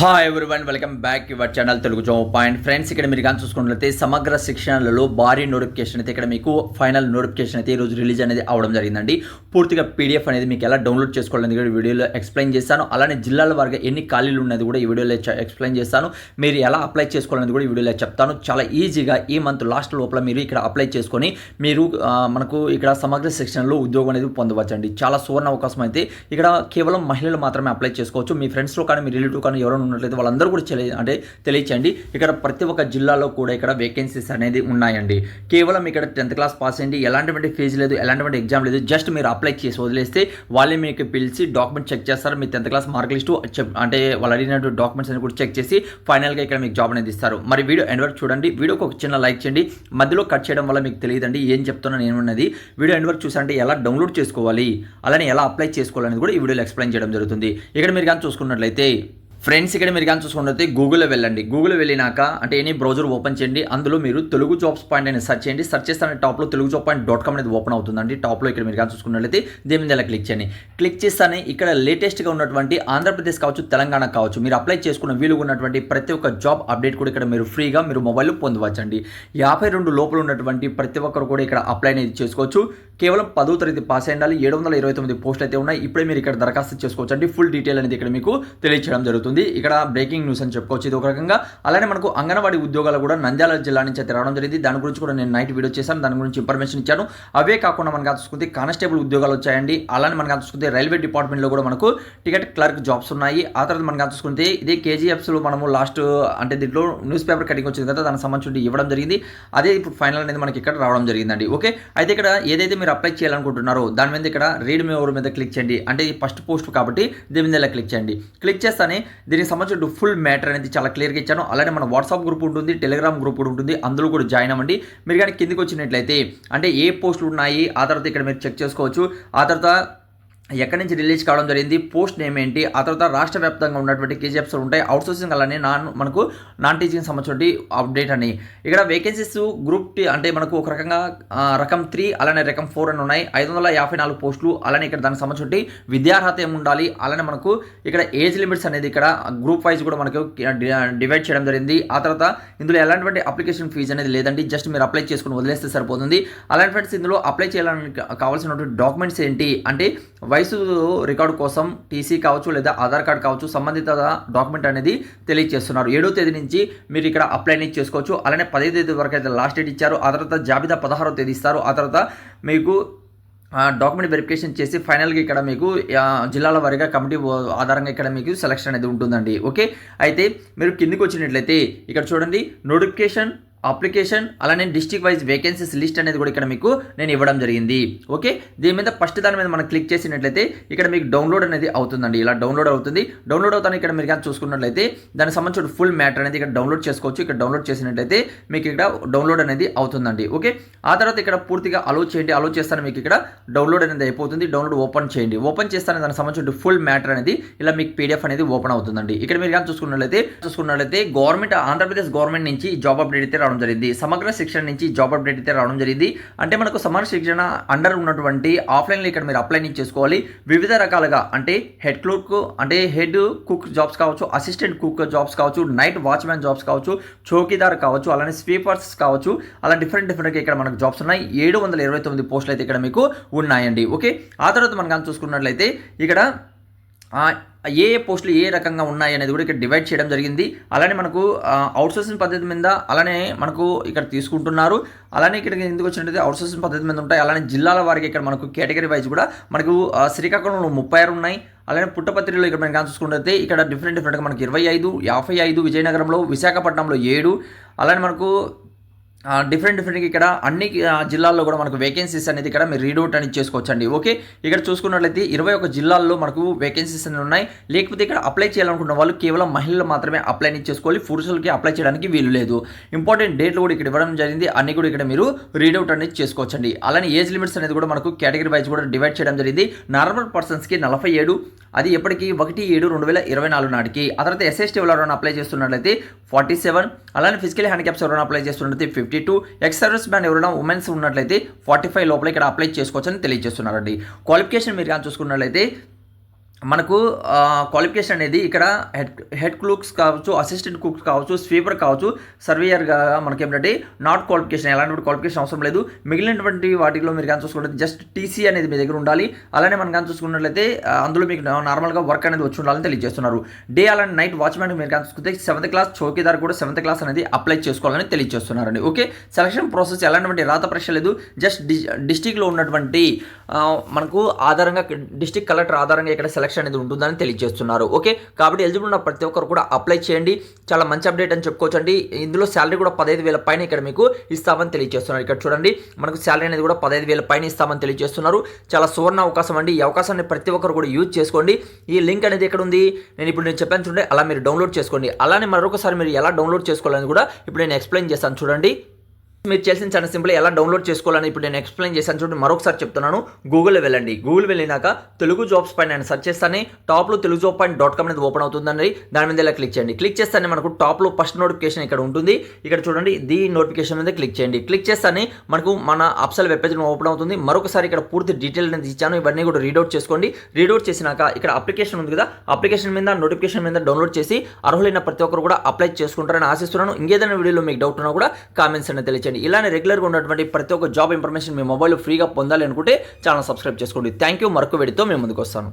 Hi everyone welcome back your channel Telugu job point friends ఇక్కడ మీరు కానీ చూసుకున్నట్లయితే సమగ్ర శిక్షణలలో భారీ నోటిఫికేషన్ అయితే ఇక్కడ మీకు ఫైనల్ నోటిఫికేషన్ అయితే ఈ రోజు రిలీజ్ అనేది అవడం జరిగిందండి. పూర్తిగా పీడిఎఫ్ అనేది మీకు ఎలా డౌన్లోడ్ చేసుకోవాలని కూడా వీడియోలో ఎక్స్ప్లెయిన్ చేస్తాను. అలానే జిల్లాల వారిగా ఎన్ని ఖాళీలు ఉన్నది కూడా ఈ వీడియోలో ఎక్స్ప్లెయిన్ చేస్తాను. మీరు ఎలా అప్లై చేసుకోవాలనేది కూడా ఈ వీడియోలో చెప్తాను. చాలా ఈజీగా ఈ మంత్ లాస్ట్ లోపల మీరు ఇక్కడ అప్లై చేసుకొని మీరు మనకు ఇక్కడ సమగ్ర శిక్షణలో ఉద్యోగం అనేది పొందవచ్చండి. చాలా సువర్ణ అవకాశం అయితే. ఇక్కడ కేవలం మహిళలు మాత్రమే అప్లై చేసుకోవచ్చు. మీ ఫ్రెండ్స్లో కానీ మీ రిలేటివ్ కానీ ఎవరైనా ఉన్నట్లయితే వాళ్ళందరూ కూడా తెలియ అంటే తెలియచేయండి. ఇక్కడ ప్రతి ఒక్క జిల్లాలో కూడా ఇక్కడ వేకెన్సీస్ అనేది ఉన్నాయండి. కేవలం ఇక్కడ టెన్త్ క్లాస్ పాస్ అయ్యండి. ఎలాంటివంటి ఫీజు లేదు ఎలాంటివంటి ఎగ్జామ్ లేదు. జస్ట్ మీరు అప్లై చేసి వదిలేస్తే వాళ్ళే మీకు పిలిచి డాక్యుమెంట్ చెక్ చేస్తారు. మీ టెన్త్ క్లాస్ మార్క్ లిస్టు చెప్ అంటే వాళ్ళు అడిగినటువంటి డాక్యుమెంట్స్ అని కూడా చెక్ చేసి ఫైనల్గా ఇక్కడ మీకు జాబ్ అనేది ఇస్తారు. మరి వీడియో ఎండ్ వరకు చూడండి. వీడియోకి ఒక చిన్న లైక్ చేయండి. మధ్యలో కట్ చేయడం వల్ల మీకు తెలియదండి ఏం చెప్తున్నా నేను ఉన్నది. వీడియో ఎండ్ వరకు చూసారంటే ఎలా డౌన్లోడ్ చేసుకోవాలి అలానే ఎలా అప్లై చేసుకోవాలనేది కూడా ఈ వీడియోలో ఎక్స్ప్లెయిన్ చేయడం జరుగుతుంది. ఇక్కడ మీరు కానీ చూసుకున్నట్లయితే ఫ్రెండ్స్ ఇక్కడ మీరు కానీ చూసుకున్నట్లయితే గూగుల్లో వెళ్ళండి. గూగుల్లో వెళ్ళినాక అంటే ఎనీ బ్రౌజర్ ఓపెన్ చేయండి. అందులో మీరు తెలుగు జాబ్స్ పాయింట్ అనేది సెర్చ్ చేయండి. సెర్చ్ చేస్తే టాప్లో Telugu job point dot com అనేది ఓపెన్ అవుతుందండి. టాప్లో ఇక్కడ మీరు కానీ చూసుకున్నట్లయితే దీని మీద క్లిక్ చేయండి. క్లిక్ చేస్తానే ఇక్కడ లేటెస్ట్గా ఉన్నటువంటి ఆంధ్రప్రదేశ్ కావచ్చు తెలంగాణ కావచ్చు మీరు అప్లై చేసుకున్న వీలుగా ఉన్నటువంటి ప్రతి ఒక్క జాబ్ అప్డేట్ కూడా ఇక్కడ మీరు ఫ్రీగా మీరు మొబైల్లో పొందవచ్చండి. యాభై రెండు లోపల ఉన్నటువంటి ప్రతి ఒక్కరు కూడా ఇక్కడ అప్లై అనేది చేసుకోవచ్చు. కేవలం పదో తరగతి పాస్ అయి ఉండాలి. ఏడు వందల ఇరవై తొమ్మిది పోస్టులు అయితే ఉన్నాయి. ఇప్పుడే మీరు ఇక్కడ దరఖాస్తు చేసుకోవచ్చు అండి ఫుల్ డీటెయిల్ అనేది ఇక్కడ మీకు తెలియచేయడం జరుగుతుంది. ఇక్కడ బ్రేకింగ్ న్యూస్ అని చెప్పుకోవచ్చు. ఇది ఒక రకంగా అలానే మనకు అంగన్వాడీ ఉద్యోగాలు కూడా నంద్యాల జిల్లా నుంచి అయితే రావడం జరిగింది. దాని గురించి కూడా నేను నైట్ వీడియో చేశాను. దాని గురించి ఇన్ఫర్మేషన్ ఇచ్చాను. అవే కాకుండా మనకు చూసుకుంటే కానిస్టేబుల్ ఉద్యోగాలు వచ్చాయండి. అలానే మనకు చూసుకుంటే రైల్వే డిపార్ట్మెంట్లో కూడా మనకు టికెట్ క్లర్క్ జాబ్స్ ఉన్నాయి. ఆ తర్వాత మనకు చూసుకుంటే ఇదే కేజీఎఫ్స్లో మనము లాస్ట్ అంటే దీంట్లో న్యూస్ పేపర్ కటింగ్ వచ్చింది కదా దానికి సంబంధించి ఇవ్వడం జరిగింది. అదే ఇప్పుడు ఫైనల్ అనేది మనకి ఇక్కడ రావడం జరిగిందండి. ఓకే అయితే ఇక్కడ ఏదైతే మీరు అప్లై చేయాలనుకుంటున్నారో దాని మీద ఇక్కడ రీడ్ మీ ఓవర్ మీద క్లిక్ చేయండి. అంటే ఈ ఫస్ట్ పోస్ట్ కాబట్టి దీని మీద ఇలా క్లిక్ చేయండి. క్లిక్ చేస్తానే దీనికి సంబంధించిన ఫుల్ మ్యాటర్ అనేది చాలా క్లియర్గా ఇచ్చాను. అలానే మన వాట్సాప్ గ్రూప్ ఉంటుంది టెలిగ్రామ్ గ్రూప్ కూడా ఉంటుంది. అందులో కూడా జాయిన్ అవ్వండి. మీరు కానీ కిందికి వచ్చినట్లయితే అంటే ఏ పోస్టులు ఉన్నాయి ఆ తర్వాత ఇక్కడ మీరు చెక్ చేసుకోవచ్చు. ఆ తర్వాత ఎక్కడి నుంచి రిలీజ్ కావడం జరిగింది పోస్ట్ నేమ్ ఏంటి ఆ తర్వాత రాష్ట్ర వ్యాప్తంగా ఉన్నటువంటి కేజీఎఫ్స్ ఉంటాయి అవుట్సోర్సింగ్ అలానే నాన్ మనకు నాన్ టీచింగ్ సంబంధించి అప్డేట్ అని. ఇక్కడ వేకెన్సీస్ గ్రూప్ టీ అంటే మనకు ఒక రకంగా రకం త్రీ అలానే రకం ఫోర్ అని ఉన్నాయి. ఐదు వందల యాభై నాలుగు పోస్టులు అలానే ఇక్కడ దానికి సంబంధించి విద్యార్హత ఏమి ఉండాలి అలానే మనకు ఇక్కడ ఏజ్ లిమిట్స్ అనేది ఇక్కడ గ్రూప్ వైజ్ కూడా మనకు డివైడ్ చేయడం జరిగింది. ఆ తర్వాత ఇందులో ఎలాంటి అప్లికేషన్ ఫీజు అనేది లేదండి జస్ట్ మీరు అప్లై చేసుకుని వదిలేస్తే సరిపోతుంది. అలాంటి ఫ్రెండ్స్ ఇందులో అప్లై చేయాలని కావాల్సినటువంటి డాక్యుమెంట్స్ ఏంటి అంటే వయసు రికార్డు కోసం టీసీ కావచ్చు లేదా ఆధార్ కార్డ్ కావచ్చు సంబంధిత డాక్యుమెంట్ అనేది తెలియజేస్తున్నారు. ఏడో తేదీ నుంచి మీరు ఇక్కడ అప్లై అనేది చేసుకోవచ్చు. అలానే పదో తేదీ వరకు అయితే లాస్ట్ డేట్ ఇచ్చారు. ఆ తర్వాత జాబితా పదహారో తేదీ ఇస్తారు. ఆ తర్వాత మీకు డాక్యుమెంట్ వెరిఫికేషన్ చేసి ఫైనల్గా ఇక్కడ మీకు జిల్లాల వారీగా కమిటీ ఆధారంగా ఇక్కడ మీకు సెలక్షన్ అనేది ఉంటుందండి. ఓకే? అయితే మీరు కిందికి వచ్చినట్లయితే ఇక్కడ చూడండి. నోటిఫికేషన్ అప్లికేషన్ అలానే డిస్టిక్ వైజ్ వేకెన్సీస్ లిస్ట్ అనేది కూడా ఇక్కడ మీకు నేను ఇవ్వడం జరిగింది. ఓకే? దీని మీద ఫస్ట్ దాని మీద మనం క్లిక్ చేసినట్లయితే ఇక్కడ మీకు డౌన్లోడ్ అనేది అవుతుందండి. ఇలా డౌన్లోడ్ అవుతుంది. డౌన్లోడ్ అవుతాను ఇక్కడ మీరు కానీ చూసుకున్నట్లయితే దానికి సంబంధించిన ఫుల్ మ్యాటర్ అనేది ఇక్కడ డౌన్లోడ్ చేసుకోవచ్చు. ఇక్కడ డౌన్లోడ్ చేసినట్లయితే మీకు ఇక్కడ డౌన్లోడ్ అనేది అవుతుందండి. ఓకే? ఆ తర్వాత ఇక్కడ పూర్తిగా అలో చేయండి. అలో చేస్తాను మీకు ఇక్కడ డౌన్లోడ్ అనేది అయిపోతుంది. డౌన్లోడ్ ఓపెన్ చేయండి. ఓపెన్ చేస్తాను దానికి సంబంధించిన ఫుల్ మ్యాటర్ అనేది ఇలా మీకు పీడిఎఫ్ అనేది ఓపెన్ అవుతుందండి. ఇక్కడ మీరు కానీ చూసుకున్నట్లయితే చూసుకున్నట్లయితే గవర్నమెంట్ ఆంధ్రప్రదేశ్ గవర్నమెంట్ నుంచి జాబ్ అప్డేట్ అయితే రావడం జరిగింది. సమగ్ర శిక్షణ నుంచి జాబ్ అప్డేట్ అయితే రావడం జరిగింది. అంటే మనకు సమగ్ర శిక్షణ అండర్ ఉన్నటువంటి ఆఫ్లైన్లో ఇక్కడ మీరు అప్లై చేసుకోవాలి. వివిధ రకాలుగా అంటే హెడ్ క్లర్క్ అంటే హెడ్ కుక్ జాబ్స్ కావచ్చు అసిస్టెంట్ కుక్ జాబ్స్ కావచ్చు నైట్ వాచ్మ్యాన్ జాబ్స్ కావచ్చు చౌకీదార్ కావచ్చు అలానే స్వీపర్స్ కావచ్చు అలా డిఫరెంట్ డిఫరెంట్గా ఇక్కడ మనకు జాబ్స్ ఉన్నాయి. ఏడు వందల ఇరవై తొమ్మిది పోస్టులు అయితే ఇక్కడ మీకు ఉన్నాయండి. ఓకే? ఆ తర్వాత మనం కానీ చూసుకున్నట్లయితే ఇక్కడ ఏ ఏ పోస్టులు ఏ రకంగా ఉన్నాయి అనేది కూడా ఇక్కడ డివైడ్ చేయడం జరిగింది. అలానే మనకు అవుట్సోర్సింగ్ పద్ధతి మీద అలానే మనకు ఇక్కడ తీసుకుంటున్నారు. అలానే ఇక్కడ ఎందుకు వచ్చినట్టు అవుట్సోర్సింగ్ పద్ధతి మీద ఉంటాయి. అలానే జిల్లాల వారికి ఇక్కడ మనకు కేటగిరీ వైజ్ కూడా మనకు శ్రీకాకుళంలో ముప్పై ఆరు ఉన్నాయి. అలానే పుట్టపత్రిలో ఇక్కడ మనం చూసుకుంటే ఇక్కడ డిఫరెంట్ డిఫరెంట్గా మనకి ఇరవై ఐదు యాభై ఐదు విజయనగరంలో విశాఖపట్నంలో ఏడు. అలానే మనకు డిఫరెంట్ డిఫరెంట్ ఇక్కడ అన్ని జిల్లాల్లో కూడా మనకు వేకెన్సీస్ అనేది ఇక్కడ మీరు రీడౌట్ అనేది చేసుకోవచ్చు అండి ఓకే ఇక్కడ చూసుకున్నట్లయితే ఇరవై ఒక జిల్లాల్లో మనకు వేకెన్సీస్ అనేవి ఉన్నాయి. లేకపోతే ఇక్కడ అప్లై చేయాలనుకున్న వాళ్ళు కేవలం మహిళలు మాత్రమే అప్లై అనేది చేసుకోవాలి. పురుషులకి అప్లై చేయడానికి వీలు లేదు. ఇంపార్టెంట్ డేట్లు కూడా ఇక్కడ ఇవ్వడం జరిగింది. అన్ని కూడా ఇక్కడ మీరు రీడౌట్ అనేది చేసుకోవచ్చండి. అలానే ఏజ్ లిమిట్స్ అనేది కూడా మనకు కేటగిరీ వైజ్ కూడా డివైడ్ చేయడం జరిగింది. నార్మల్ పర్సన్స్కి నలభై ఏడు అది ఎప్పటికీ ఒకటి ఏడు రెండు వేల ఇరవై నాలుగు నాటికి. ఆ తర్వాత ఎస్ఎస్టీ ఎవరైనా అప్లై చేస్తున్నట్లయితే ఫార్టీ సెవెన్ అలానే ఫిజికల్ హ్యాండిక్యాప్స్ ఎవరైనా అప్లై చేస్తున్నట్లయితే fifty two ex service band ఎవరైనా ఉమెన్స్ ఉన్నట్లయితే ఫార్టీ ఫైవ్ లోపల ఇక్కడ అప్లై చేసుకోవచ్చని తెలియజేస్తున్నారండి. క్వాలిఫికేషన్ మీరు కానీ చూసుకున్నట్లయితే మనకు క్వాలిఫికేషన్ అనేది ఇక్కడ హెడ్ హెడ్ క్లూక్స్ కావచ్చు అసిస్టెంట్ కుక్స్ కావచ్చు స్వీపర్ కావచ్చు సర్వేయర్గా మనకి ఏంటంటే నాట్ క్వాలిఫికేషన్ ఎలాంటి క్వాలిఫికేషన్ అవసరం లేదు. మిగిలినటువంటి వాటిలో మీరు కానీ చూసుకుంటే జస్ట్ టీసీ అనేది మీ దగ్గర ఉండాలి. అలానే మనం కానీ చూసుకున్నట్లయితే అందులో మీకు నార్మల్గా వర్క్ అనేది వచ్చి ఉండాలని తెలియజేస్తున్నారు. డే అలాంటి నైట్ వాచ్మెన్ మీరు కానీ చూసుకుంటే సెవెంత్ క్లాస్ చౌకీదార్ కూడా సెవెంత్ క్లాస్ అనేది అప్లై చేసుకోవాలని తెలియజేస్తున్నారండి. ఓకే సెలక్షన్ ప్రాసెస్ ఎలాంటి రాత పరీక్ష లేదు. జస్ట్ డిస్టిక్లో ఉన్నటువంటి మనకు ఆధారంగా డిస్టిక్ కలెక్టర్ ఆధారంగా ఇక్కడ సెలక్షన్ అనేది ఉంటుందని తెలియజేస్తున్నారు. ఓకే? కాబట్టి ఎలిజిబుల్ ఉన్న ప్రతి ఒక్కరు కూడా అప్లై చేయండి. చాలా మంచి అప్డేట్ అని చెప్పుకోవచ్చు అండి ఇందులో శాలరీ కూడా పదహైదు వేల పైన ఇక్కడ మీకు ఇస్తామని తెలియజేస్తున్నారు. ఇక్కడ చూడండి మనకు శాలరీ అనేది కూడా పదహైదు వేల పైన ఇస్తామని తెలియజేస్తున్నారు. చాలా సువర్ణ అవకాశం అండి. ఈ అవకాశాన్ని ప్రతి ఒక్కరు కూడా యూజ్ చేసుకోండి. ఈ లింక్ అనేది ఎక్కడ ఉంది నేను ఇప్పుడు నేను చెప్పాను చూడండి అలా మీరు డౌన్లోడ్ చేసుకోండి. అలానే మరొకసారి మీరు ఎలా డౌన్లోడ్ చేసుకోవాలని కూడా ఇప్పుడు నేను ఎక్స్ప్లెయిన్ చేస్తాను చూడండి. మీరు చేసిన చాలా సింపుల్ ఎలా డౌన్లోడ్ చేసుకోవాలని ఇప్పుడు నేను ఎక్స్ప్లెయిన్ చేశాను చూడండి మరొకసారి చెప్తున్నాను. గూగుల్ వెళ్ళండి. గూగుల్ వెళ్ళినాక తెలుగు జాబ్స్ పైన నేను సెర్చ్ చేస్తాను. టాప్లో Telugu job point dot com అనేది ఓపెన్ అవుతుందండి. దాని మీద ఇలా క్లిక్ చేయండి. క్లిక్ చేస్తానే మనకు టాప్లో ఫస్ట్ నోటిఫికేషన్ ఇక్కడ ఉంటుంది. ఇక్కడ చూడండి ది నోటిఫికేషన్ మీద క్లిక్ చేయండి. క్లిక్ చేస్తానే మనకు మన అప్సల్ వెబ్ పేజ్ ఓపెన్ అవుతుంది. మరొకసారి ఇక్కడ పూర్తి డీటెయిల్ అనేది ఇచ్చాను. ఇవన్నీ కూడా రీడౌట్ చేసుకోండి. రీడౌట్ చేసినాక ఇక్కడ అప్లికేషన్ ఉంది కదా అప్లికేషన్ మీద నోటిఫికేషన్ మీద డౌన్లోడ్ చేసి అర్హులైన ప్రతి ఒక్కరు కూడా అప్లై చేసుకుంటారని ఆశిస్తున్నాను. ఇంకేదైనా వీడియోలో మీకు డౌట్ ఉన్నా కూడా కామెంట్స్ అనేది తెలియచేయండి. ఇలానే రెగ్యులర్గా ఉన్నటువంటి ప్రతి ఒక్క జాబ్ ఇన్ఫర్మేషన్ మీ మొబైల్ ఫ్రీగా పొందాలి అనుకుంటే ఛానల్ సబ్స్క్రైబ్ చేసుకోండి. థ్యాంక్ యూ మరొక వేడితో మేము ముందుకు వస్తాను.